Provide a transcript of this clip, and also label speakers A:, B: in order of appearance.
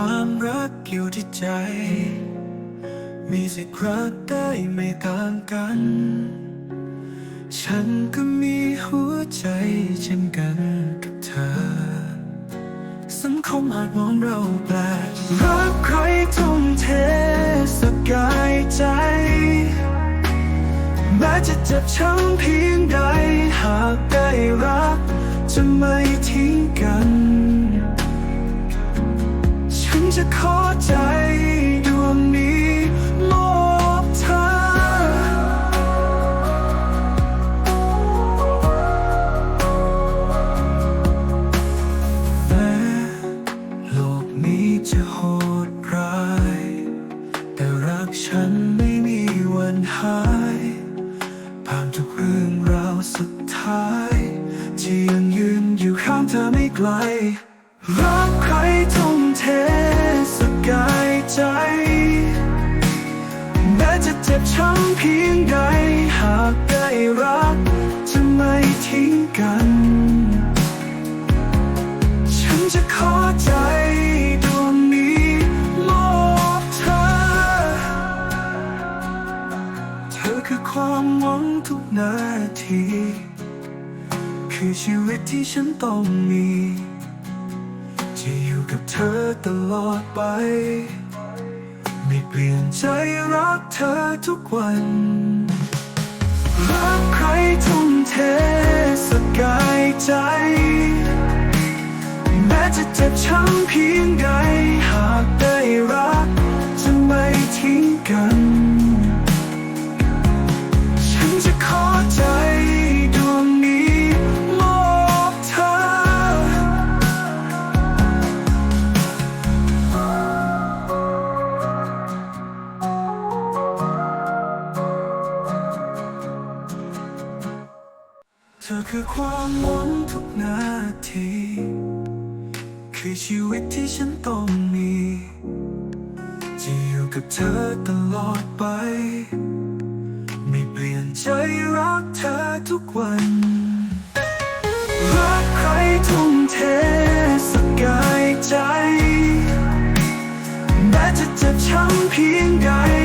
A: ความรักอยู่ที่ใจ มีสิทธิ์รักได้ไม่ต่างกัน ฉันก็มีหัวใจเช่นกันกับเธอ สังคมอาจมองเราแปลกรักใครทุ่มเทสกายใจ แม้จะเจ็บช้ำเพียงใดหากได้รัก จะไม่ทิ้งกัน จะขอใจดวงนี้มอบเธอ แม้โลกนี้จะโหดร้าย แต่รักฉันไม่มีวันหาย ผ่านทุกเรื่องราวสุดท้ายที่ยังยืนอยู่ข้างเธอไม่ไกล รักใครทุ่มเทส เพียงใดหากได้รัก จะไม่ทิ้งกัน ฉันจะขอใจดวงนี้มอบเธอ เธอคือความหวังทุกนาที คือชีวิตที่ฉันต้องมี จะอยู่กับเธอตลอดไป เปลี่ยนใจรักเธอทุกวัน รักใครทุ่มเทสกายใจ แม้จะเจ็บช้ำเพียงใด ธอคือความหวังทุกนาที คือชีวิตที่ฉันต้องมีจะอยู่กับเธอตลอดไป ไม่เปลี่ยนใจรักเธอทุกวัน รักใครทุ่มเทสกายใจ แม้จะเจ็บช้ำเพียงใด